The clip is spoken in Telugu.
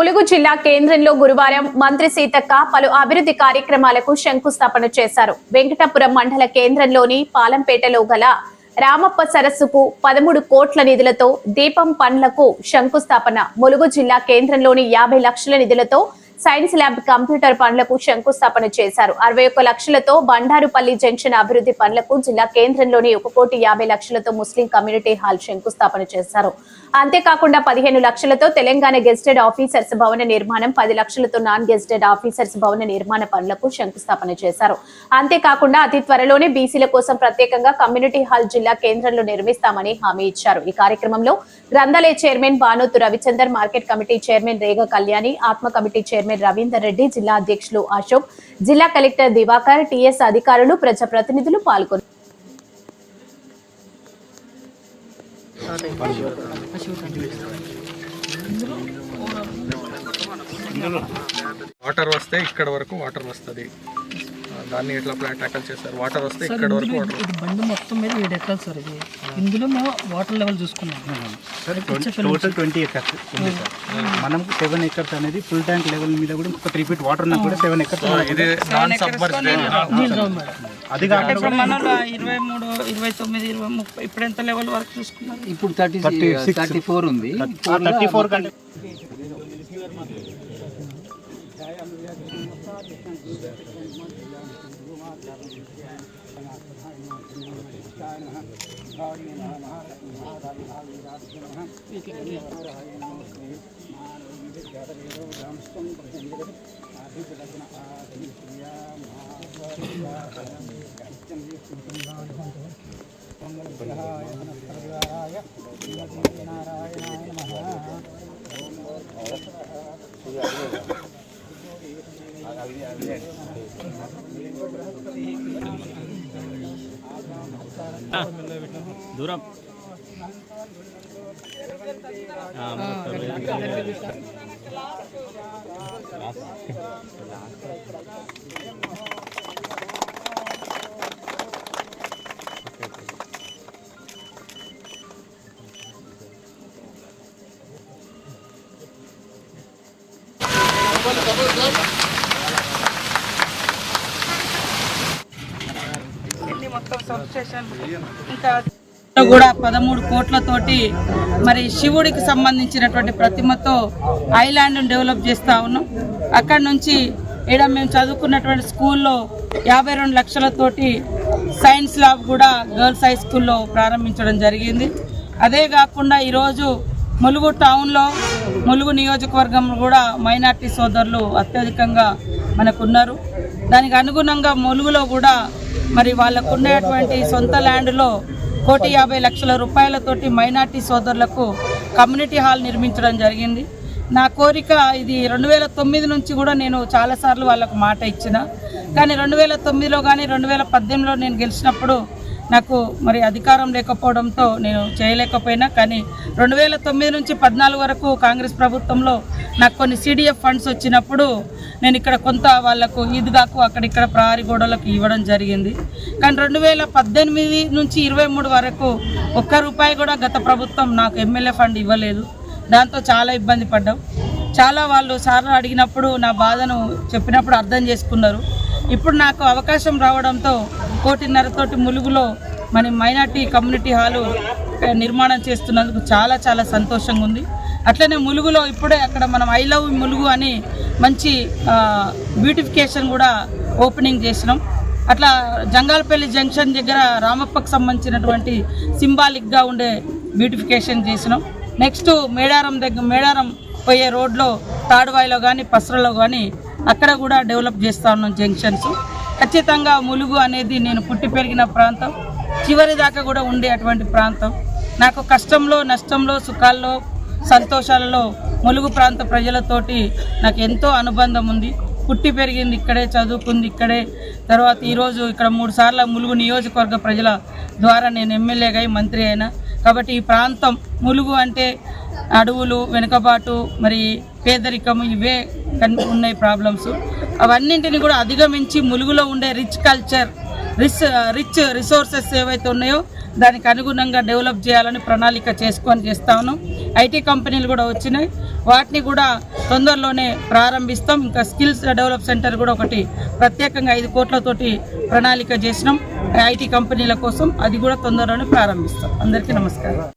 ములుగు జిల్లా కేంద్రంలో గురువారం మంత్రి సీతక్క పలు అభివృద్ధి కార్యక్రమాలకు శంకుస్థాపన చేశారు. వెంకటాపురం మండల కేంద్రంలోని పాలంపేటలో గల రామప్ప సరస్సుకు పదమూడు కోట్ల నిధులతో దీపం పండ్లకు శంకుస్థాపన. ములుగు జిల్లా కేంద్రంలోని యాభై లక్షల నిధులతో సైన్స్ ల్యాబ్ కంప్యూటర్ పనులకు శంకుస్థాపన చేశారు. అరవై ఒక్క లక్షలతో బండారుపల్లి జంక్షన్ అభివృద్ధి పనులకు జిల్లా కేంద్రంలోని ఒక కోటి యాభై లక్షలతో ముస్లిం కమ్యూనిటీ హాల్ శంకుస్థాపన చేశారు. అంతేకాకుండా పదిహేను లక్షలతో తెలంగాణ గెజిటెడ్ ఆఫీసర్స్ భవన నిర్మాణం పది లక్షలతో నాన్ గెజిటెడ్ ఆఫీసర్స్ భవన నిర్మాణ పనులకు శంకుస్థాపన చేశారు. అంతేకాకుండా అతి త్వరలోనే బీసీల కోసం ప్రత్యేకంగా కమ్యూనిటీ హాల్ జిల్లా కేంద్రంలో నిర్మిస్తామని హామీ ఇచ్చారు. ఈ కార్యక్రమంలో గ్రంథాలయ chairman Banothu Ravichander market committee chairman Rega Kalyani ఆత్మ కమిటీ చైర్మన్ రవీందర్ రెడ్డి జిల్లా అధ్యక్షులు అశోక్ జిల్లా కలెక్టర్ దివాకర్ టీఎస్ అధికారులు ప్రజాప్రతినిధులు పాల్గొన్నారు. వాటర్ వస్తే ఇక్కడ వరకు వాటర్ వస్తుంది. దాన్ని ఎట్లా ప్లాన్ ట్యాకల్ చేస్తారు? వాటర్ వస్తే ఇక్కడ వరకు వాటర్ ఇది బండి మొత్తం మీద ఏడు ఎకరాలు సార్ ఇది. ఇందులో మేము వాటర్ లెవెల్ చూసుకున్నాం. సార్ టోటల్ ట్వంటీ ఎకర్స్ ఉంది సార్. మనం సెవెన్ ఎకర్స్ అనేది ఫుల్ ట్యాంక్ లెవెల్ మీద కూడా ఇంకొక త్రీ ఫీట్ వాటర్ ఉన్నా కూడా సెవెన్ ఎకర్స్ ఇది నాన్ సబ్మర్జ్ అది కాకుండా మనలో ఇరవై మూడు. ఇరవై తొమ్మిది ఇరవై ముప్పై ఇప్పుడు ఎంత లెవెల్ వరకు చూసుకున్నారు? ఇప్పుడు థర్టీ థర్టీ ఫోర్ ఉంది. థర్టీ ఫోర్ కంటే नारायणाय नमः దూరం Double, double. సబ్ స్టేషన్ ఇంకా కూడా పదమూడు కోట్లతోటి మరి శివుడికి సంబంధించినటువంటి ప్రతిమతో ఐలాండ్ను డెవలప్ చేస్తూ ఉన్నాం. అక్కడ నుంచి ఈడ మేము చదువుకున్నటువంటి స్కూల్లో యాభై రెండు లక్షలతోటి సైన్స్ ల్యాబ్ కూడా గర్ల్స్ హై స్కూల్లో ప్రారంభించడం జరిగింది. అదే కాకుండా ఈరోజు ములుగు టౌన్లో ములుగు నియోజకవర్గం కూడా మైనార్టీ సోదరులు అత్యధికంగా మనకున్నారు. దానికి అనుగుణంగా ములుగులో కూడా మరి వాళ్ళకు ఉన్నటువంటి సొంత ల్యాండ్లో కోటి యాభై లక్షల రూపాయలతోటి మైనార్టీ సోదరులకు కమ్యూనిటీ హాల్ నిర్మించడం జరిగింది. నా కోరిక ఇది రెండు వేల తొమ్మిది నుంచి కూడా నేను చాలాసార్లు వాళ్ళకు మాట ఇచ్చిన. కానీ రెండు వేల తొమ్మిదిలో కానీ రెండు వేల పద్దెనిమిదిలో నేను గెలిచినప్పుడు నాకు మరి అధికారం లేకపోవడంతో నేను చేయలేకపోయినా కానీ రెండు వేల తొమ్మిది నుంచి పద్నాలుగు వరకు కాంగ్రెస్ ప్రభుత్వంలో నాకు కొన్ని సిడిఎఫ్ ఫండ్స్ వచ్చినప్పుడు నేను ఇక్కడ కొంత వాళ్ళకు ఈద్గాకు అక్కడిక్కడ ప్రహారీ గోడలకు ఇవ్వడం జరిగింది. కానీ రెండు వేల పద్దెనిమిది నుంచి ఇరవై మూడు వరకు ఒక్క రూపాయి కూడా గత ప్రభుత్వం నాకు ఎమ్మెల్యే ఫండ్ ఇవ్వలేదు. దాంతో చాలా ఇబ్బంది పడ్డాం. చాలా వాళ్ళు సార్లు అడిగినప్పుడు నా బాధను చెప్పినప్పుడు అర్థం చేసుకున్నారు. ఇప్పుడు నాకు అవకాశం రావడంతో కోటిన్నరతోటి ములుగులో మన మైనార్టీ కమ్యూనిటీ హాలు నిర్మాణం చేస్తున్నందుకు చాలా చాలా సంతోషంగా ఉంది. అట్లనే ములుగులో ఇప్పుడే అక్కడ మనం ఐ లవ్ ములుగు అని మంచి బ్యూటిఫికేషన్ కూడా ఓపెనింగ్ చేసినాం. అట్లా జంగాలపల్లి జంక్షన్ దగ్గర రామప్పకు సంబంధించినటువంటి సింబాలిక్గా ఉండే బ్యూటిఫికేషన్ చేసినాం. నెక్స్ట్ మేడారం దగ్గర మేడారం పోయే రోడ్లో తాడువాయిలో కానీ పసరలో కానీ అక్కడ కూడా డెవలప్ చేస్తూ ఉన్నాం జంక్షన్స్. ఖచ్చితంగా ములుగు అనేది నేను పుట్టి పెరిగిన ప్రాంతం. చివరి దాకా కూడా ఉండే అటువంటి ప్రాంతం. నాకు కష్టంలో నష్టంలో సుఖాల్లో సంతోషాలలో ములుగు ప్రాంత ప్రజలతోటి నాకు ఎంతో అనుబంధం ఉంది. పుట్టి పెరిగింది ఇక్కడే చదువుకుంది ఇక్కడే. తర్వాత ఈరోజు ఇక్కడ మూడు సార్లు ములుగు నియోజకవర్గ ప్రజల ద్వారా నేను ఎమ్మెల్యేగా మంత్రి అయినా. కాబట్టి ఈ ప్రాంతం ములుగు అంటే అడవులు వెనుకబాటు మరి పేదరికం ఇవే ఉన్నాయి ప్రాబ్లమ్స్ అవన్నింటిని కూడా అధిగమించి ములుగులో ఉండే rich culture rich rich resources ఏవైతే ఉన్నాయో దానికి అనుగుణంగా డెవలప్ చేయాలని ప్రణాళిక చేసుకొని చేస్తాను ఐటీ కంపెనీలు కూడా వచ్చినాయి. వాటిని కూడా తొందరలోనే ప్రారంభిస్తాం. ఇంకా స్కిల్స్ డెవలప్ సెంటర్ కూడా ఒకటి ప్రత్యేకంగా ఐదు కోట్లతోటి ప్రణాళిక చేసినాం. ఐటీ కంపెనీల కోసం అది కూడా తొందరలోనే ప్రారంభిస్తాం. అందరికీ నమస్కారం.